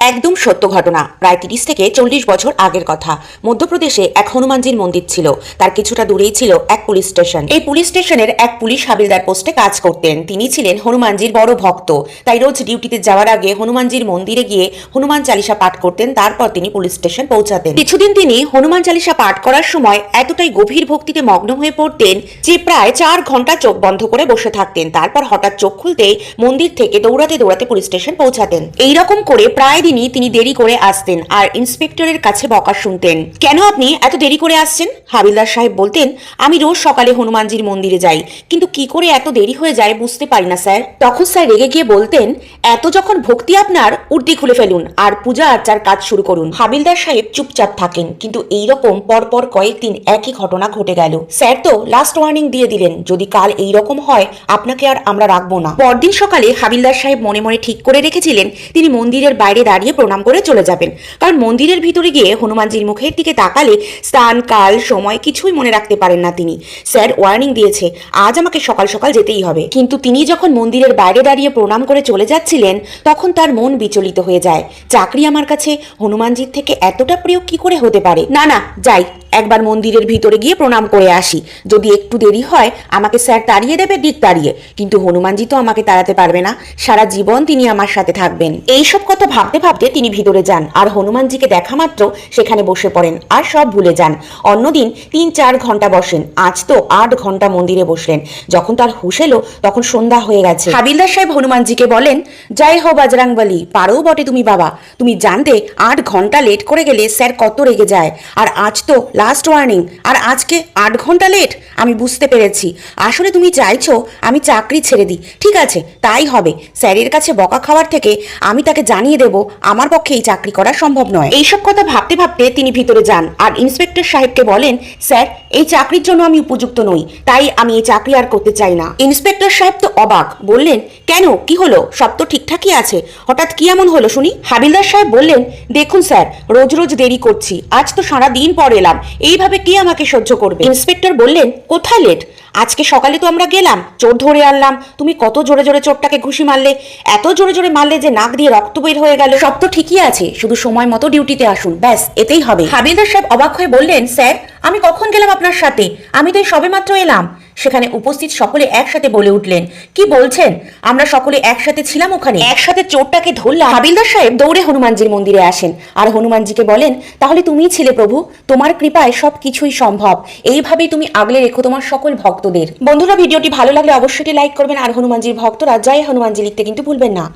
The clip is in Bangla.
একদম সত্য ঘটনা। প্রায় তিরিশ থেকে চল্লিশ বছর আগের কথা। মধ্যপ্রদেশে এক হনুমানজির মন্দির ছিল। তার কিছুটা দূরেই ছিল এক পুলিশ স্টেশন। এই পুলিশ স্টেশনের এক পুলিশ হাবিলদার পোস্টে কাজ করতেন। তিনি ছিলেন হনুমানজির বড় ভক্ত। তাই রোজ ডিউটিতে যাওয়ার আগে হনুমানজির মন্দিরে গিয়ে হনুমান চালিসা পাঠ করতেন। তারপর তিনি পুলিশ স্টেশন পৌঁছাতেন। কিছুদিন তিনি হনুমান চালিসা পাঠ করার সময় এতটাই গভীর ভক্তিতে মগ্ন হয়ে পড়তেন যে প্রায় চার ঘণ্টা চোখ বন্ধ করে বসে থাকতেন। তারপর হঠাৎ চোখ খুলতেই মন্দির থেকে দৌড়াতে দৌড়াতে পুলিশ স্টেশন পৌঁছাতেন। এইরকম করে প্রায় দিনই তিনি দেরি করে আসতেন আর ইন্সপেক্টরের কাছে বকা শুনতেন। কেন আপনি এত দেরি করে আসছেন? হাবিলদার সাহেব বলতেন, আমি রোজ সকালে হনুমানজির মন্দিরে যাই, কিন্তু কি করে এত দেরি হয়ে যায় বুঝতে পারি না, স্যার। তখন স্যার রেগে গিয়ে বলতেন, এত যখন ভক্তি আপনার, উর্দি খুলে ফেলুন আর পূজা আর্চার কাজ শুরু করুন। হাবিলদার সাহেব চুপচাপ থাকেন, কিন্তু এইরকম পরপর কয়েকদিন একই ঘটনা ঘটে গেল। স্যার তো লাস্ট ওয়ার্নিং দিয়ে দিলেন, যদি কাল এই রকম হয়, আপনাকে আর আমরা রাখব না। পরদিন সকালে হাবিলদার সাহেব মনে মনে ঠিক করে রেখেছিলেন, তিনি মন্দিরের বাইরে দাঁড়িয়ে প্রণাম করে চলে যাবেন। কারণ মন্দিরের ভিতরে গিয়ে হনুমানজির মুখের দিকে তাকালে স্থান, কাল, সময় কিছুই মনে রাখতে পারেন না তিনি। স্যার ওয়ার্নিং দিয়েছে, আজ আমাকে সকাল সকাল যেতেই হবে। কিন্তু তিনি যখন মন্দিরের বাইরে দাঁড়িয়ে প্রণাম করে চলে যাচ্ছিলেন, তখন তার মন বিচলিত হয়ে যায়। চাকরি আমার কাছে, হনুমানজির থেকে এতটা প্রিয় কি করে হতে পারে? না না, যাই। একবার মন্দিরের ভিতরে গিয়ে প্রণাম করে আসি। যদি একটু দেরি হয়, আমাকে স্যার তাড়িয়ে দেবে, দিক তাড়িয়ে। কিন্তু হনুমানজি তো আমাকে তাড়াতে পারবে না। সারা জীবন তিনি আমার সাথে থাকবেন। এইসব কথা ভাবতে ভাবতে তিনি ভিতরে যান। আর হনুমানজিকে দেখা মাত্র সেখানে বসে পড়েন, আর সব ভুলে যান। অন্যদিন তিন চার ঘণ্টা বসেন। আজ তো আট ঘণ্টা মন্দিরে বসলেন। যখন তার হুশ এলো, তখন সন্ধ্যা হয়ে গেছে। হাবিলদার সাহেব হনুমানজিকে বলেন, জয় হো বজরাংবলী, পারো বটে তুমি বাবা। তুমি জানতে আট ঘণ্টা লেট করে গেলে স্যার কত রেগে যায়। আর আজ তো লাস্ট ওয়ার্নিং আর আজকে আট ঘণ্টা লেট আমি বুঝতে পেরেছি। আসলে তুমি চাইছো আমি চাকরি ছেড়ে দিই। ঠিক আছে, তাই হবে। স্যারের কাছে বকা খাওয়ার থেকে আমি তাকে জানিয়ে দেব, আমার পক্ষে এই চাকরি করা সম্ভব নয়। এইসব কথা ভাবতে ভাবতে তিনি ভিতরে যান আর ইন্সপেক্টর সাহেবকে বলেন, স্যার, এই চাকরির জন্য আমি উপযুক্ত নই, তাই আমি এই চাকরি আর করতে চাই না। ইন্সপেক্টর সাহেব তো অবাক, বললেন, কেন? কি হলো? সব তো ঠিকঠাকই আছে। হঠাৎ কি এমন হলো শুনি? হাবিলদার সাহেব বললেন, দেখুন স্যার, রোজ রোজ দেরি করছি। আজ তো সারা দিন পর এলাম। এইভাবে কি আমাকে সহ্য করবে? ইন্সপেক্টর বললেন, কোথায় লেট? আজকে সকালে তো আমরা গেলাম, চোর ধরে আনলাম। তুমি কত জোরে জোরে চোরটাকে ঘুষি মারলে, এত জোরে জোরে মারলে যে নাক দিয়ে রক্ত বের হয়ে গেল। সব তো ঠিকই আছে, শুধু সময় মতো ডিউটিতে আসুন, ব্যাস, এতেই হবে। হাবিলদার সাহেব অবাক হয়ে বললেন, স্যার, আমি কখন গেলাম আপনার সাথে? আমি তো এই সবেমাত্র এলাম। সেখানে উপস্থিত সকলে একসাথে বলে উঠলেন, কি বলছেন? আমরা সকলে একসাথে ছিলাম ওখানে। একসাথে চোরটাকে ধরলাম। হাবিলদার সাহেব দৌড়ে হনুমানজির মন্দিরে আসেন। আর হনুমানজিকে বলেন, তাহলে তুমিই ছিলে প্রভু, তোমার কৃপায় সব কিছুই সম্ভব। এইভাবেই তুমি আগলে রেখো তোমার সকল ভক্তদের। বন্ধুরা, ভিডিওটি ভালো লাগলে অবশ্যই লাইক করবেন। আর হনুমানজির ভক্তরা, জয় হনুমানজি লিখতে কিন্তু ভুলবেন না।